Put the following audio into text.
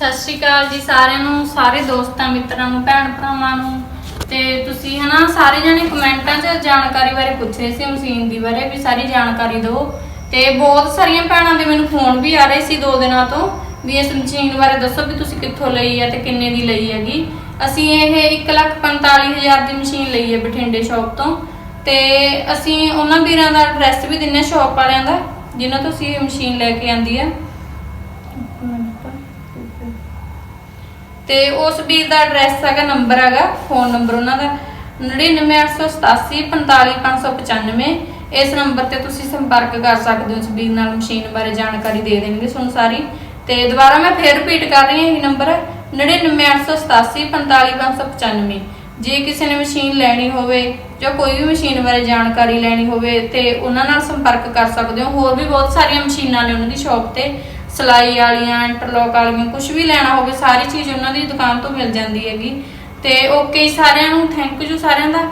ਸਤਿ ਸ਼੍ਰੀ ਅਕਾਲ ਜੀ ਸਾਰਿਆਂ ਨੂੰ, ਸਾਰੇ ਦੋਸਤਾਂ, ਮਿੱਤਰਾਂ ਨੂੰ, ਭੈਣ ਭਰਾਵਾਂ ਨੂੰ। ਤੇ ਤੁਸੀਂ ਹਨਾ, ਸਾਰੇ ਜਣੇ ਕਮੈਂਟਾਂ 'ਚ ਜਾਣਕਾਰੀ ਬਾਰੇ ਪੁੱਛ ਰਹੇ ਸੀ ਮਸ਼ੀਨ ਦੀ ਬਾਰੇ, ਵੀ ਸਾਰੀ ਜਾਣਕਾਰੀ ਦਿਓ। ਤੇ ਬਹੁਤ ਸਾਰੀਆਂ ਭੈਣਾਂ ਦੇ ਮੈਨੂੰ ਫੋਨ ਵੀ ਆ ਰਹੇ ਸੀ ਦੋ ਦਿਨਾਂ ਤੋਂ, ਵੀ ਇਸ ਮਸ਼ੀਨ ਬਾਰੇ ਦੱਸੋ ਵੀ ਤੁਸੀਂ ਕਿੱਥੋਂ ਲਈ ਹੈ ਤੇ ਕਿੰਨੇ ਦੀ ਲਈ ਹੈਗੀ। ਅਸੀਂ ਇਹ 145000 ਦੀ ਮਸ਼ੀਨ ਲਈ ਹੈ ਬਠਿੰਡੇ ਸ਼ਾਪ ਤੋਂ। ਤੇ ਅਸੀਂ ਉਹਨਾਂ ਵੀਰਾਂ ਦਾ ਐਡਰੈਸ ਵੀ ਦਿੰਨੇ ਸ਼ਾਪ ਵਾਲਿਆਂ ਦਾ, ਜਿਨ੍ਹਾਂ ਤੋਂ ਅਸੀਂ ਮਸ਼ੀਨ ਲੈ ਕੇ ਆਂਦੀ ਹੈ ਤੇ ਉਸ ਵੀਰ ਦਾ ਐਡਰੈਸ ਹੈਗਾ ਨੰਬਰ ਹੈਗਾ ਫੋਨ ਨੰਬਰ ਉਹਨਾਂ ਦਾ 9988845595 ਇਸ ਨੰਬਰ ਤੇ ਤੁਸੀਂ ਸੰਪਰਕ ਕਰ ਸਕਦੇ ਹੋ ਇਸ ਵੀਰ ਨਾਲ ਮਸ਼ੀਨ ਬਾਰੇ ਜਾਣਕਾਰੀ ਦੇ ਦੇਣਗੇ ਤੁਹਾਨੂੰ ਸਾਰੀ। ਤੇ ਦੁਬਾਰਾ ਮੈਂ ਫੇਰ ਰਿਪੀਟ ਕਰ ਰਹੀ ਹਾਂ ਇਹ ਨੰਬਰ 9988845595 ਜੇ ਕਿਸੇ ਨੇ ਮਸ਼ੀਨ ਲੈਣੀ ਹੋਵੇ ਜਾਂ ਕੋਈ ਵੀ ਮਸ਼ੀਨ ਬਾਰੇ ਜਾਣਕਾਰੀ ਲੈਣੀ ਹੋਵੇ ਤੇ ਉਹਨਾਂ ਨਾਲ ਸੰਪਰਕ ਕਰ ਸਕਦੇ ਹੋ। ਹੋਰ ਵੀ ਬਹੁਤ ਸਾਰੀਆਂ ਮਸ਼ੀਨਾਂ ਨੇ ਉਹਨਾਂ ਦੀ ਸ਼ਾਪ ਤੇ। ਸਲਾਈ ਵਾਲੀਆਂ, ਇੰਟਰਲੋਕ ਵਾਲੀਆਂ ਕੁਝ ਵੀ ਲੈਣਾ ਹੋਵੇ, ਸਾਰੀ ਚੀਜ਼ ਉਹਨਾਂ ਦੀ ਦੁਕਾਨ ਤੋਂ ਮਿਲ ਜਾਂਦੀ ਹੈਗੀ। ਤੇ ਓਕੇ ਸਾਰਿਆਂ ਨੂੰ, ਥੈਂਕ ਯੂ ਸਾਰਿਆਂ ਦਾ।